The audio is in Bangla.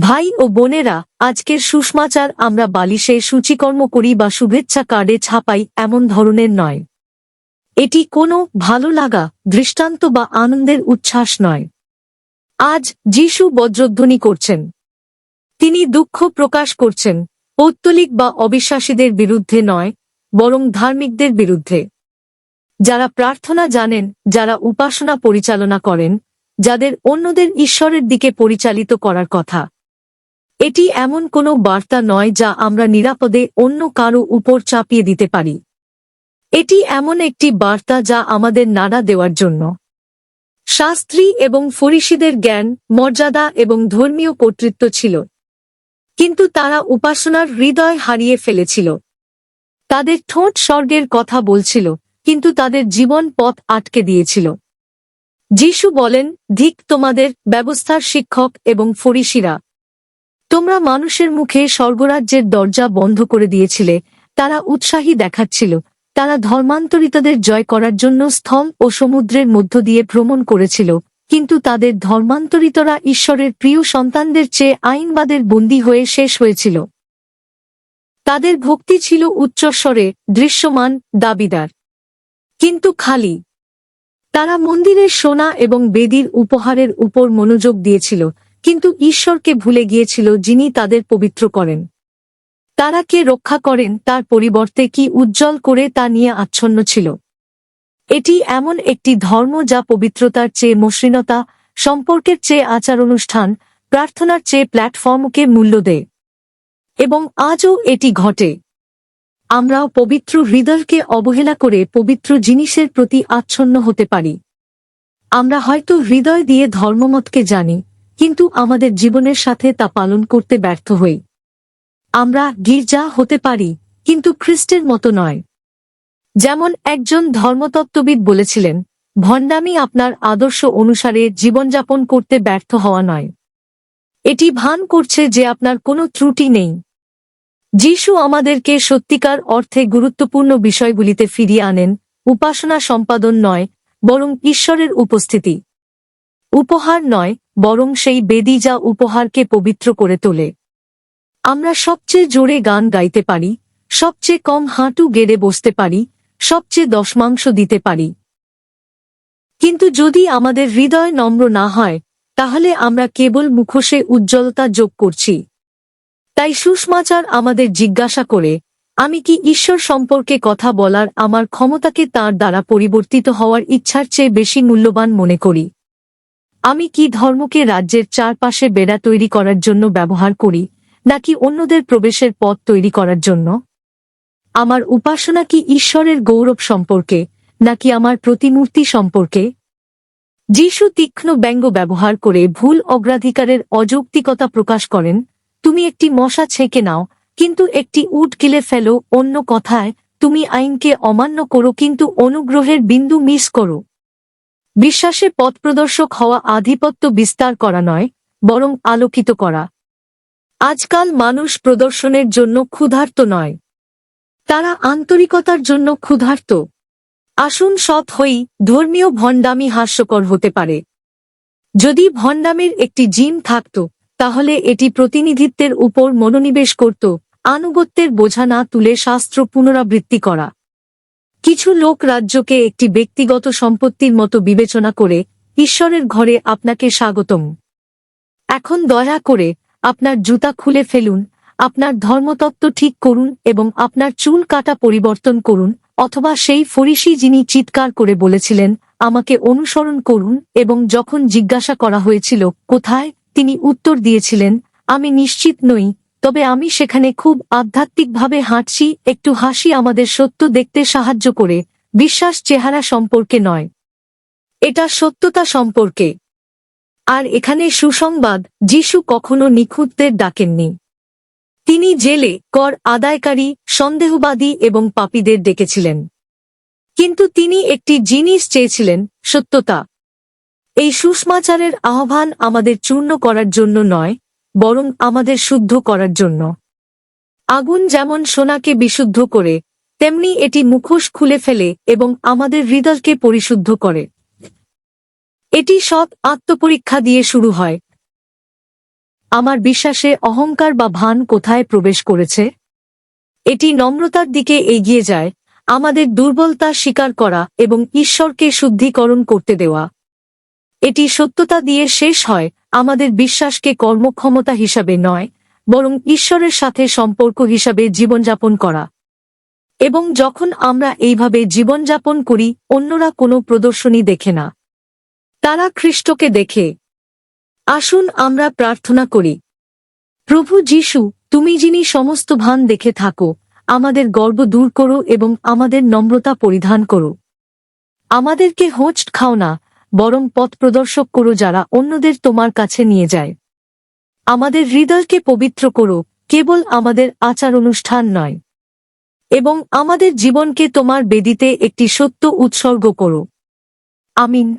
ভাই ও বোনেরা, আজকের সুষমাচার আমরা বালিশে সূচিকর্ম করি বা শুভেচ্ছা কার্ডে ছাপাই এমন ধরনের নয়। এটি কোনো ভালো লাগা, দৃষ্টান্ত বা আনন্দের উচ্ছ্বাস নয়। আজ যিশু বজ্রধ্বনি করছেন। তিনি দুঃখ প্রকাশ করছেন। পৌত্তলিক বা অবিশ্বাসীদের বিরুদ্ধে নয়, বরং ধার্মিকদের বিরুদ্ধে। যারা প্রার্থনা জানেন, যারা উপাসনা পরিচালনা করেন, যাদের অন্যদের ঈশ্বরের দিকে পরিচালিত করার কথা। এটি এমন কোনো বার্তা নয় যা আমরা নিরাপদে অন্য কারও উপর চাপিয়ে দিতে পারি। এটি এমন একটি বার্তা যা আমাদের নাড়া দেওয়ার জন্য। শাস্ত্রী এবং ফরিসিদের জ্ঞান, মর্যাদা এবং ধর্মীয় কর্তৃত্ব ছিল। কিন্তু তারা উপাসনার হৃদয় হারিয়ে ফেলেছিল। তাদের ঠোঁট স্বর্গের কথা বলছিল, কিন্তু তাদের জীবন পথ আটকে দিয়েছিল। যিশু বলেন, ধিক তোমাদের ব্যবস্থার শিক্ষক এবং ফরিসিরা। তোমরা মানুষের মুখে স্বর্গরাজ্যের দরজা বন্ধ করে দিয়েছিলে, তারা উৎসাহী দেখাচ্ছিল, তারা ধর্মান্তরিতদের জয় করার জন্য স্থল ও সমুদ্রের মধ্য দিয়ে ভ্রমণ করেছিল, কিন্তু তাদের ধর্মান্তরিতরা ঈশ্বরের প্রিয় সন্তানদের চেয়ে আইনবাদের বন্দী হয়ে শেষ হয়েছিল। তাদের ভক্তি ছিল উচ্চস্বরে, দৃশ্যমান, দাবিদার। কিন্তু খালি, তারা মন্দিরের সোনা এবং বেদির উপহারের উপর মনোযোগ দিয়েছিল কিন্তু ঈশ্বরকে ভুলে গিয়েছিল যিনি তাদের পবিত্র করেন। তারা কে রক্ষা করেন, তার পরিবর্তে কি উজ্জ্বল করে তা নিয়ে আচ্ছন্ন ছিল? এটি এমন একটি ধর্ম যা পবিত্রতার চেয়ে মসৃণতা, সম্পর্কের চেয়ে আচার অনুষ্ঠান প্রার্থনার চেয়ে প্ল্যাটফর্মকে মূল্য দেয়। এবং আজও এটি ঘটে। আমরাও পবিত্র হৃদয়কে অবহেলা করে পবিত্র জিনিসের প্রতি আচ্ছন্ন হতে পারি। আমরা হয়তো হৃদয় দিয়ে ধর্মমতকে জানি কিন্তু আমাদের জীবনের সাথে তা পালন করতে ব্যর্থ হই। আমরা গির্জা হতে পারি, কিন্তু খ্রিস্টের মতো নয়। যেমন একজন ধর্মতত্ত্ববিদ বলেছিলেন, ভণ্ডামি আপনার আদর্শ অনুসারে জীবনযাপন করতে ব্যর্থ হওয়া নয়। এটি ভান করছে যে আপনার কোনো ত্রুটি নেই। যিশু আমাদেরকে সত্যিকার অর্থে গুরুত্বপূর্ণ বিষয়গুলিতে ফিরিয়ে আনেন, উপাসনা সম্পাদন নয়, বরং ঈশ্বরের উপস্থিতি। উপহার নয় বরং সেই বেদি যা উপহারকে পবিত্র করে তোলে। আমরা সবচেয়ে জোরে গান গাইতে পারি, সবচেয়ে কম হাঁটু গেড়ে বসতে পারি, সবচেয়ে দশমাংশ দিতে পারি। কিন্তু যদি আমাদের হৃদয় নম্র না হয়, তাহলে আমরা কেবল মুখোশে উজ্জ্বলতা যোগ করছি। তাই সুষমাচার আমাদের জিজ্ঞাসা করে, আমি কি ঈশ্বর সম্পর্কে কথা বলার আমার ক্ষমতাকে তার দ্বারা পরিবর্তিত হওয়ার ইচ্ছার চেয়ে বেশি মূল্যবান মনে করি? আমি কি ধর্মকে রাজ্যের চারপাশে বেড়া তৈরি করার জন্য ব্যবহার করি, নাকি অন্যদের প্রবেশের পথ তৈরি করার জন্য? আমার উপাসনা কি ঈশ্বরের গৌরব সম্পর্কে, নাকি আমার প্রতিমূর্তি সম্পর্কে? যিশু তীক্ষ্ণ ব্যঙ্গ ব্যবহার করে ভুল অগ্রাধিকারের অযৌক্তিকতা প্রকাশ করেন, তুমি একটি মশা ছেঁকে নাও, কিন্তু একটি উট গিলে ফেলো, অন্য কথায়, তুমি আইনকে অমান্য করো, কিন্তু অনুগ্রহের বিন্দু মিস করো। বিশ্বাসে পথপ্রদর্শক হওয়া আধিপত্য বিস্তার করা নয়, বরং আলোকিত করা। আজকাল মানুষ প্রদর্শনের জন্য ক্ষুধার্ত নয়। তারা আন্তরিকতার জন্য ক্ষুধার্ত। আসুন সৎ হই, ধর্মীয় ভণ্ডামি হাস্যকর হতে পারে। যদি ভণ্ডামির একটি জিন থাকত, তাহলে এটি প্রতিনিধিত্বের উপর মনোনিবেশ করত, আনুগত্যের বোঝা না তুলে শাস্ত্র পুনরাবৃত্তি করা। কিছু লোক রাজ্যকে একটি ব্যক্তিগত সম্পত্তির মতো বিবেচনা করে ঈশ্বরের ঘরে আপনাকে স্বাগতম। এখন দয়া করে আপনার জুতা খুলে ফেলুন, আপনার ধর্মতত্ত্ব ঠিক করুন এবং আপনার চুল কাটা পরিবর্তন করুন, অথবা সেই ফরিসি যিনি চিৎকার করে বলেছিলেন, আমাকে অনুসরণ করুন এবং যখন জিজ্ঞাসা করা হয়েছিল, কোথায়? তিনি উত্তর দিয়েছিলেন, আমি নিশ্চিত নই তবে আমি সেখানে খুব আধ্যাত্মিকভাবে হাঁটছি, একটু হাসি আমাদের সত্য দেখতে সাহায্য করে, বিশ্বাস চেহারা সম্পর্কে নয়। এটা সত্যতা সম্পর্কে। আর এখানে সুসংবাদ, যিশু কখনো নিখুঁতদের ডাকেননি। তিনি জেলে, কর আদায়কারী, সন্দেহবাদী এবং পাপীদের ডেকেছিলেন। কিন্তু তিনি একটি জিনিস চেয়েছিলেন, সত্যতা। এই সুষমাচারের আহ্বান আমাদের চূর্ণ করার জন্য নয় বরং আমাদের শুদ্ধ করার জন্য। আগুন যেমন সোনাকে বিশুদ্ধ করে, তেমনি এটি মুখোশ খুলে ফেলে এবং আমাদের হৃদয়কে পরিশুদ্ধ করে। এটি সৎ আত্মপরীক্ষা দিয়ে শুরু হয়। আমার বিশ্বাসে অহংকার বা ভান কোথায় প্রবেশ করেছে? এটি নম্রতার দিকে এগিয়ে যায়, আমাদের দুর্বলতা স্বীকার করা এবং ঈশ্বরকে শুদ্ধিকরণ করতে দেওয়া। এটি সত্যতা দিয়ে শেষ হয়, আমাদের বিশ্বাসকে কর্মক্ষমতা হিসাবে নয়, বরং ঈশ্বরের সাথে সম্পর্ক হিসাবে জীবনযাপন করা। এবং যখন আমরা এইভাবে জীবনযাপন করি, অন্যরা কোনো প্রদর্শনী দেখে না। তারা খ্রিস্টকে দেখে। আসুন আমরা প্রার্থনা করি। প্রভু যিশু, তুমি যিনি সমস্ত ভান দেখে থাকো, আমাদের গর্ব দূর করো এবং আমাদের নম্রতা পরিধান করো। আমাদেরকে হোঁচ খাও না বরং পথ প্রদর্শক করো যারা অন্যদের তোমার কাছে নিয়ে যায়। আমাদের হৃদয়কে পবিত্র করো, কেবল আমাদের আচার অনুষ্ঠান নয়। এবং আমাদের জীবনকে তোমার বেদিতে একটি সত্য উৎসর্গ করো। আমিন।